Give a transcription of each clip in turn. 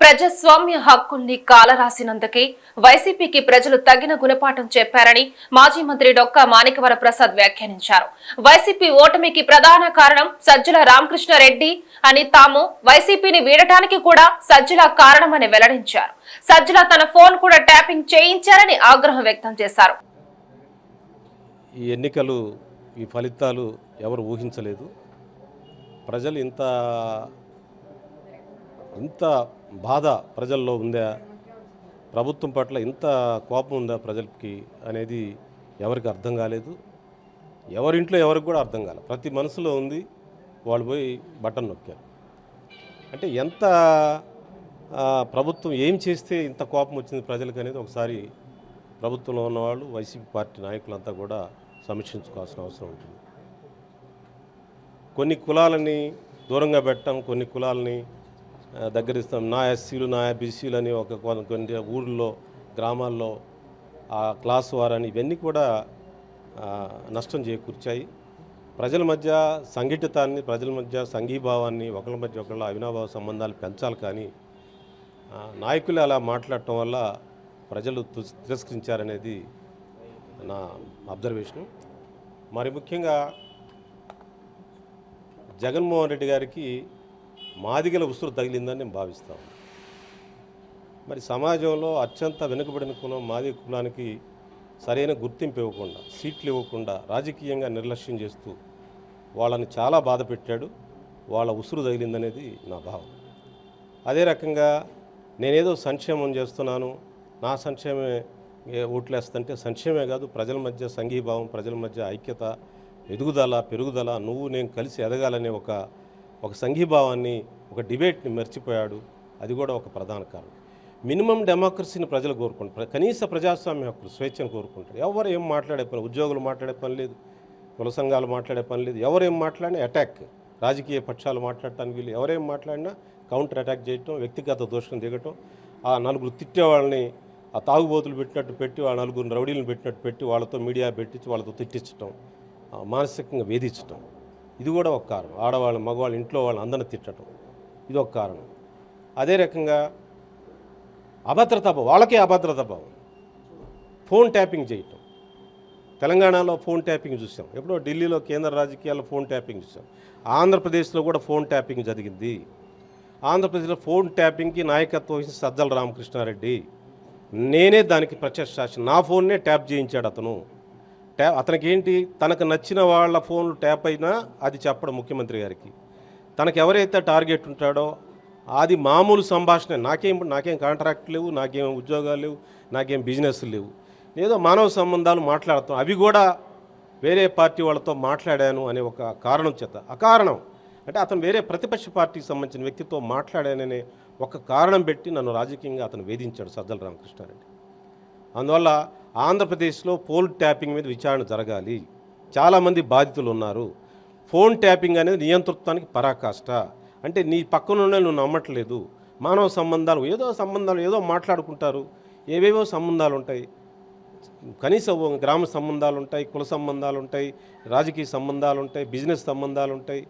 ప్రజాస్వామ్య హక్కుల్ని కాలరాసినందుకే వైసీపీకి ప్రజలు తగిన గుణపాఠం చెప్పారని మాజీ మంత్రి డొక్కా మాణికవర ప్రసాద్ వ్యాఖ్యానించారు. వైసీపీ ఓటమికి ప్రధాన కారణం సజ్జల రామకృష్ణారెడ్డి అని తాము వైసీపీని వీడటానికి కూడా సజ్జల కారణమని వెల్లడించారు. సజ్జల తన ఫోన్ కూడా ట్యాపింగ్ చేయించారని ఆగ్రహం వ్యక్తం చేశారు. ఈ ఎన్నికలు ఈ ఫలితాలు ఎవరు ఊహించలేదు. ప్రజలు ఇంత ఇంత బాధ ప్రజల్లో ఉందా? ప్రభుత్వం పట్ల ఇంత కోపం ఉందా ప్రజలకి అనేది ఎవరికి అర్థం కాలేదు. ఎవరింట్లో ఎవరికి కూడా అర్థం కాలేదు ప్రతి మనసులో ఉంది వాళ్ళు పోయి బటన్ నొక్కారు. అంటే ఎంత ప్రభుత్వం ఏం చేస్తే ఇంత కోపం వచ్చింది ప్రజలకు అనేది ఒకసారి ప్రభుత్వంలో ఉన్నవాళ్ళు వైసీపీ పార్టీ నాయకులంతా కూడా సమీక్షించుకోవాల్సిన అవసరం ఉంటుంది. కొన్ని కులాలని దూరంగా పెట్టడం కొన్ని కులాలని దగ్గరిస్తాం. నా ఎస్సీలు నా బీసీలు అని ఒక కొన్ని ఊళ్ళో గ్రామాల్లో ఆ క్లాస్ వారని ఇవన్నీ కూడా నష్టం చేకూర్చాయి. ప్రజల మధ్య సంఘటితాన్ని ప్రజల మధ్య సంఘీభావాన్ని ఒకళ్ళ మధ్య ఒకళ్ళ అవినాభావ సంబంధాలు పెంచాలి కానీ నాయకులు అలా మాట్లాడటం వల్ల ప్రజలు తుస్- తిరస్కరించారనేది నా అబ్జర్వేషన్. మరి ముఖ్యంగా జగన్మోహన్ రెడ్డి గారికి మాదిగల ఉసురు తగిలిందని నేను భావిస్తాను మరి సమాజంలో అత్యంత వెనుకబడిన కులం మాదిగ కులానికి సరైన గుర్తింపు ఇవ్వకుండా సీట్లు ఇవ్వకుండా రాజకీయంగా నిర్లక్ష్యం చేస్తూ వాళ్ళని చాలా బాధ పెట్టాడు. వాళ్ళ ఉసురు తగిలిందనేది నా భావం అదే రకంగా నేనేదో సంక్షేమం చేస్తున్నాను నా సంక్షేమమే ఓట్లేస్తుంటే సంక్షేమే కాదు ప్రజల మధ్య సంఘీభావం ప్రజల మధ్య ఐక్యత ఎదుగుదల పెరుగుదల నువ్వు నేను కలిసి ఎదగాలనే ఒక ఒక సంఘీభావాన్ని ఒక డిబేట్ని మర్చిపోయాడు. అది కూడా ఒక ప్రధాన కారణం. మినిమం డెమోక్రసీని ప్రజలు కోరుకుంటారు. కనీస ప్రజాస్వామ్య హక్కులు స్వేచ్ఛను కోరుకుంటారు. ఎవరు ఏం మాట్లాడే పని ఉద్యోగులు మాట్లాడే పని లేదు కుల సంఘాలు మాట్లాడే పని లేదు ఎవరు ఏం మాట్లాడినా అటాక్. రాజకీయ పక్షాలు మాట్లాడటానికి వీళ్ళు ఎవరేం మాట్లాడినా కౌంటర్ అటాక్ చేయటం వ్యక్తిగత దోషం దిగటం ఆ నలుగురు తిట్టే వాళ్ళని ఆ తాగుబోతులు పెట్టినట్టు పెట్టి ఆ నలుగురు రౌడీలను పెట్టినట్టు పెట్టి వాళ్ళతో మీడియా పెట్టించి వాళ్ళతో తిట్టించడం మానసికంగా వేధించటం. ఇది కూడా ఒక కారణం. ఆడవాళ్ళు మగవాళ్ళు ఇంట్లో వాళ్ళు అందరిని తిట్టడం. ఇది ఒక కారణం. అదే రకంగా అభద్రతా భావం వాళ్ళకే అభద్రత భావం. ఫోన్ ట్యాపింగ్ చేయటం. తెలంగాణలో ఫోన్ ట్యాపింగ్ చూసాం. ఎప్పుడో ఢిల్లీలో కేంద్ర రాజకీయాల్లో ఫోన్ ట్యాపింగ్ చూసాం. ఆంధ్రప్రదేశ్లో కూడా ఫోన్ ట్యాపింగ్ జరిగింది. ఆంధ్రప్రదేశ్లో ఫోన్ ట్యాపింగ్కి నాయకత్వం వహించిన సజ్జల రామకృష్ణారెడ్డి నేనే దానికి ప్రత్యక్ష సాక్షి. నా ఫోన్నే ట్యాప్ చేయించాడు అతను. ట్యా అతనికి ఏంటి తనకు నచ్చిన వాళ్ళ ఫోన్లు ట్యాప్ అయినా అది చెప్పడం ముఖ్యమంత్రి గారికి. తనకు ఎవరైతే టార్గెట్ ఉంటాడో అది మామూలు సంభాషణ. నాకేం నాకేం కాంట్రాక్ట్ లేవు నాకేం ఉద్యోగాలు లేవు నాకేం బిజినెస్ లేవు. ఏదో మానవ సంబంధాలు మాట్లాడతాం. అవి కూడా వేరే పార్టీ వాళ్ళతో మాట్లాడాను అనే ఒక కారణం చేత. అకారణం అంటే అతను వేరే ప్రతిపక్ష పార్టీకి సంబంధించిన వ్యక్తితో మాట్లాడాననే ఒక కారణం పెట్టి నన్ను రాజకీయంగా అతను వేధించాడు సజ్జల రామకృష్ణారెడ్డి. అందువల్ల ఆంధ్రప్రదేశ్లో ఫోన్ ట్యాపింగ్ మీద విచారణ జరగాలి. చాలామంది బాధితులు ఉన్నారు ఫోన్ ట్యాపింగ్ అనేది నియంతృత్వానికి పరాకాష్ట. అంటే నీ పక్కనుండే నువ్వు నమ్మట్లేదు. మానవ సంబంధాలు ఏదో సంబంధాలు ఏదో మాట్లాడుకుంటారు. ఏవేవో సంబంధాలు ఉంటాయి. కనీసం గ్రామ సంబంధాలు ఉంటాయి కుల సంబంధాలు ఉంటాయి రాజకీయ సంబంధాలు ఉంటాయి బిజినెస్ సంబంధాలు ఉంటాయి.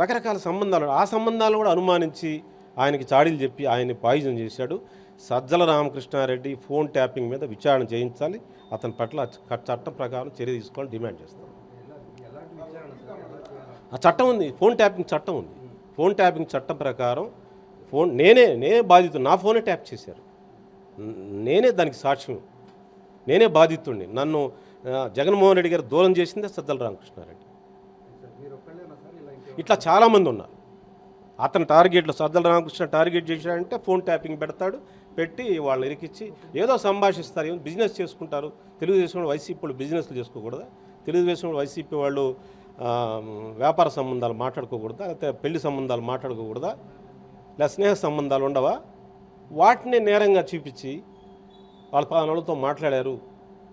రకరకాల సంబంధాలు. ఆ సంబంధాలు కూడా అనుమానించి ఆయనకి చాడీలు చెప్పి ఆయన్ని పాయిజన్ చేశాడు. సజ్జల రామకృష్ణారెడ్డి ఫోన్ ట్యాపింగ్ మీద విచారణ చేయించాలి. అతని పట్ల చట్టం ప్రకారం చర్య తీసుకోవాలని డిమాండ్ చేస్తాం. ఆ చట్టం ఉంది. ఫోన్ ట్యాపింగ్ చట్టం ఉంది. ఫోన్ ట్యాపింగ్ చట్టం ప్రకారం ఫోన్ నేనే నేనే బాధితుడు నా ఫోనే ట్యాప్ చేశారు. నేనే దానికి సాక్ష్యం. నేనే బాధితుడిని. నన్ను జగన్మోహన్ రెడ్డి గారు దూరం చేసిందే సజ్జల రామకృష్ణారెడ్డి. ఇట్లా చాలామంది ఉన్నారు. అతను టార్గెట్లో సజ్జల రామకృష్ణ టార్గెట్ చేశాడంటే ఫోన్ ట్యాపింగ్ పెడతాడు. పెట్టి వాళ్ళని ఇరికిచ్చి ఏదో సంభాషిస్తారు ఏమో బిజినెస్ చేసుకుంటారు. తెలుగుదేశం వైసీపీ వాళ్ళు బిజినెస్లు చేసుకోకూడదా. తెలుగుదేశం వైసీపీ వాళ్ళు వ్యాపార సంబంధాలు మాట్లాడుకోకూడదా? లేకపోతే పెళ్ళి సంబంధాలు మాట్లాడుకోకూడదా? లేదా స్నేహ సంబంధాలు ఉండవా? వాటిని నేరంగా చూపించి వాళ్ళ పలానాళ్ళతో మాట్లాడారు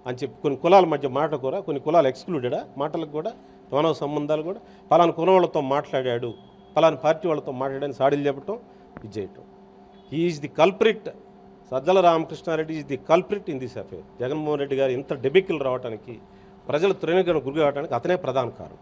అని చెప్పి కొన్ని కులాల మధ్య మాట్లాడుకోరా కొన్ని కులాలు ఎక్స్క్లూడెడా మాటలకు కూడా మానవ సంబంధాలు కూడా. పలానా కులం వాళ్ళతో మాట్లాడాడు పలానా పార్టీ వాళ్ళతో మాట్లాడని సాడీలు చెప్పటం ఇది చేయటం. Is the culprit Sajjala Ramakrishna Reddy is the culprit in this affair Jaganmohan Reddy గారు ఇంత డెబిక్లు రావడానికి ప్రజలు త్రినగను గురి కావడానికి అతనే ప్రధాన కారణం.